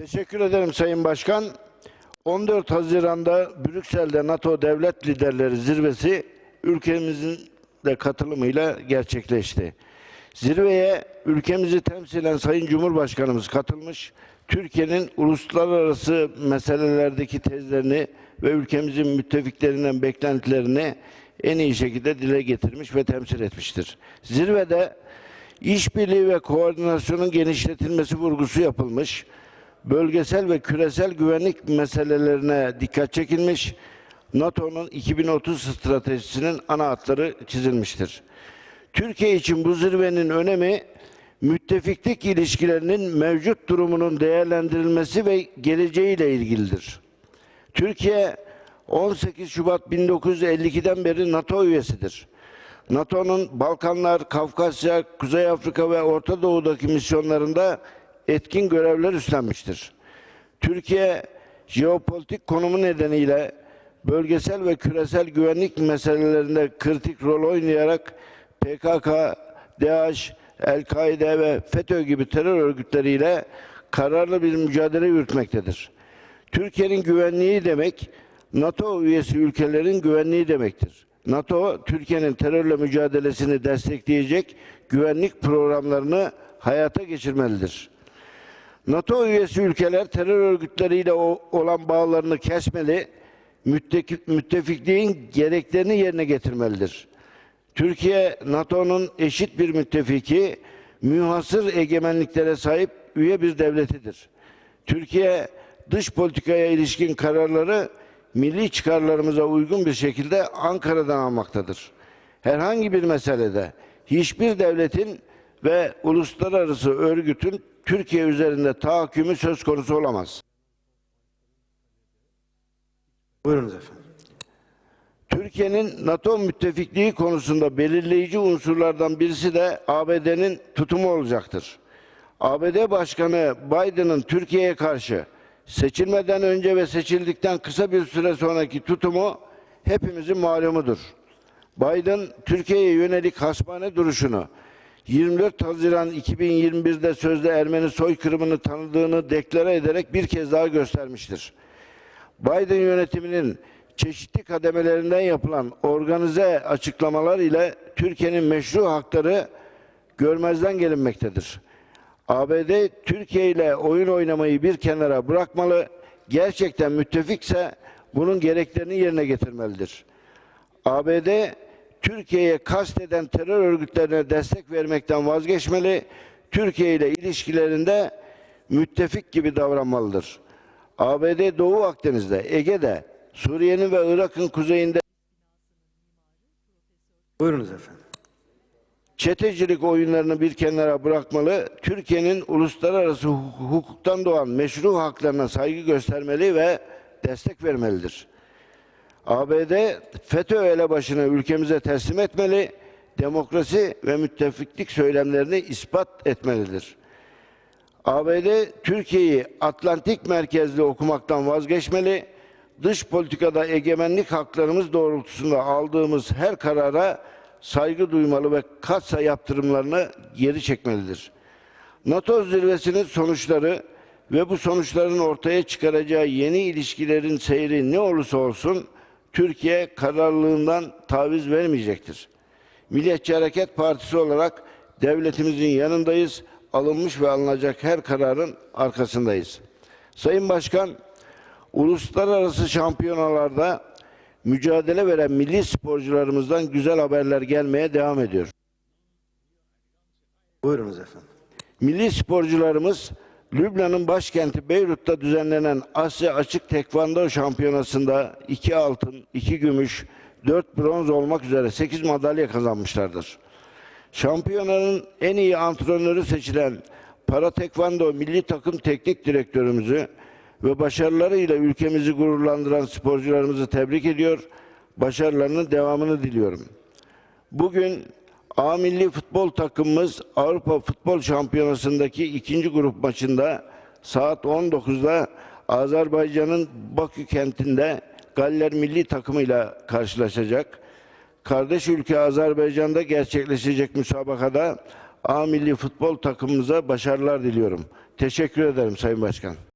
Teşekkür ederim Sayın Başkan. 14 Haziran'da Brüksel'de NATO Devlet Liderleri Zirvesi ülkemizin de katılımıyla gerçekleşti. Zirveye ülkemizi temsilen Sayın Cumhurbaşkanımız katılmış, Türkiye'nin uluslararası meselelerdeki tezlerini ve ülkemizin müttefiklerinden beklentilerini en iyi şekilde dile getirmiş ve temsil etmiştir. Zirvede işbirliği ve koordinasyonun genişletilmesi vurgusu yapılmış, bölgesel ve küresel güvenlik meselelerine dikkat çekilmiş, NATO'nun 2030 stratejisinin ana hatları çizilmiştir. Türkiye için bu zirvenin önemi müttefiklik ilişkilerinin mevcut durumunun değerlendirilmesi ve geleceğiyle ilgilidir. Türkiye 18 Şubat 1952'den beri NATO üyesidir. NATO'nun Balkanlar, Kafkasya, Kuzey Afrika ve Orta Doğu'daki misyonlarında etkin görevler üstlenmiştir. Türkiye jeopolitik konumu nedeniyle bölgesel ve küresel güvenlik meselelerinde kritik rol oynayarak PKK, DAEŞ, El-Kaide ve FETÖ gibi terör örgütleriyle kararlı bir mücadele yürütmektedir. Türkiye'nin güvenliği demek, NATO üyesi ülkelerin güvenliği demektir. NATO, Türkiye'nin terörle mücadelesini destekleyecek güvenlik programlarını hayata geçirmelidir. NATO üyesi ülkeler terör örgütleriyle olan bağlarını kesmeli, müttefikliğin gereklerini yerine getirmelidir. Türkiye, NATO'nun eşit bir müttefiki, mühasır egemenliklere sahip üye bir devletidir. Türkiye, dış politikaya ilişkin kararları milli çıkarlarımıza uygun bir şekilde Ankara'dan almaktadır. Herhangi bir meselede hiçbir devletin ve uluslararası örgütün Türkiye üzerinde tahakkümü söz konusu olamaz. Buyurunuz efendim. Türkiye'nin NATO müttefikliği konusunda belirleyici unsurlardan birisi de ABD'nin tutumu olacaktır. ABD Başkanı Biden'ın Türkiye'ye karşı seçilmeden önce ve seçildikten kısa bir süre sonraki tutumu hepimizin malumudur. Biden Türkiye'ye yönelik hasbane duruşunu 24 Haziran 2021'de sözde Ermeni soykırımını tanıdığını deklare ederek bir kez daha göstermiştir. Biden yönetiminin çeşitli kademelerinden yapılan organize açıklamalar ile Türkiye'nin meşru hakları görmezden gelinmektedir. ABD Türkiye ile oyun oynamayı bir kenara bırakmalı, gerçekten müttefikse bunun gereklerini yerine getirmelidir. ABD Türkiye'ye kasteden terör örgütlerine destek vermekten vazgeçmeli, Türkiye ile ilişkilerinde müttefik gibi davranmalıdır. ABD Doğu Akdeniz'de, Ege'de, Suriye'nin ve Irak'ın kuzeyinde Buyurunuz efendim. çetecilik oyunlarını bir kenara bırakmalı, Türkiye'nin uluslararası huk- hukuktan doğan meşru haklarına saygı göstermeli ve destek vermelidir. ABD FETÖ elebaşını ülkemize teslim etmeli, demokrasi ve müttefiklik söylemlerini ispat etmelidir. ABD Türkiye'yi Atlantik merkezli okumaktan vazgeçmeli, dış politikada egemenlik haklarımız doğrultusunda aldığımız her karara saygı duymalı ve katsa yaptırımlarını geri çekmelidir. NATO zirvesinin sonuçları ve bu sonuçların ortaya çıkaracağı yeni ilişkilerin seyri ne olursa olsun Türkiye kararlılığından taviz vermeyecektir. Milliyetçi Hareket Partisi olarak devletimizin yanındayız. Alınmış ve alınacak her kararın arkasındayız. Sayın Başkan, uluslararası şampiyonalarda mücadele veren milli sporcularımızdan güzel haberler gelmeye devam ediyor. Buyurunuz efendim. Milli sporcularımız Lübnan'ın başkenti Beyrut'ta düzenlenen Asya Açık Tekvando Şampiyonası'nda 2 altın, 2 gümüş, 4 bronz olmak üzere 8 madalya kazanmışlardır. Şampiyonanın en iyi antrenörü seçilen Para Tekvando Milli Takım Teknik Direktörümüzü ve başarılarıyla ülkemizi gururlandıran sporcularımızı tebrik ediyor, başarılarının devamını diliyorum. Bugün A milli futbol takımımız Avrupa Futbol Şampiyonası'ndaki ikinci grup maçında saat 19'da Azerbaycan'ın Bakü kentinde Galler milli takımıyla karşılaşacak. Kardeş ülke Azerbaycan'da gerçekleşecek müsabakada A milli futbol takımımıza başarılar diliyorum. Teşekkür ederim Sayın Başkan.